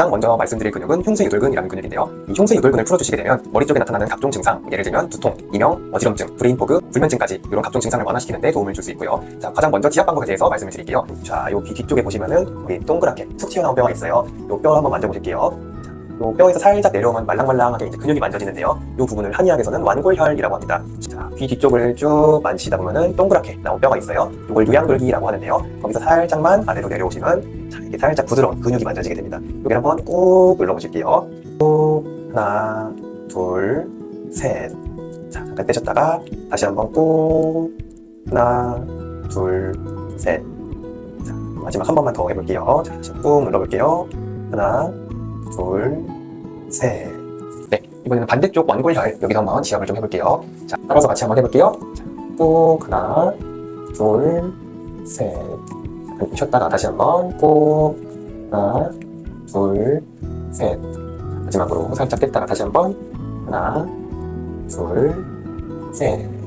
가장 먼저 말씀드릴 근육은 흉쇄유돌근이라는 근육인데요. 이 흉쇄유돌근을 풀어주시게 되면 머리 쪽에 나타나는 각종 증상, 예를 들면 두통, 이명, 어지럼증, 브레인포그, 불면증까지 이런 각종 증상을 완화시키는 데 도움을 줄 수 있고요. 자, 가장 먼저 지압 방법에 대해서 말씀을 드릴게요. 자, 여기 뒤쪽에 보시면은 우리 동그랗게 툭 튀어나온 뼈가 있어요. 이뼈 한번 만져보실게요. 이 뼈에서 살짝 내려오면 말랑말랑하게 이제 근육이 만져지는데요. 이 부분을 한의학에서는 완골혈이라고 합니다. 자, 귀 뒤쪽을 쭉 만지다 보면은 동그랗게 나온 뼈가 있어요. 이걸 유양돌기라고 하는데요. 거기서 살짝만 아래로 내려오시면 자, 이게 살짝 부드러운 근육이 만져지게 됩니다. 여기 한번 꾹 눌러보실게요. 꾹 하나, 둘, 셋. 자, 잠깐 떼셨다가 다시 한번 꾹 하나, 둘, 셋. 자, 마지막 한 번만 더 해볼게요. 자, 다시 꾹 눌러볼게요. 하나, 둘, 셋. 네, 이번에는 반대쪽 완골혈 여기서 한번 시합을 좀 해볼게요. 자, 따라서 같이 한번 해볼게요. 자, 꾹 하나, 둘, 셋. 잠깐 쉬었다가 다시 한번 꾹 하나, 둘, 셋. 마지막으로 살짝 뺐다가 다시 한번 하나, 둘, 셋.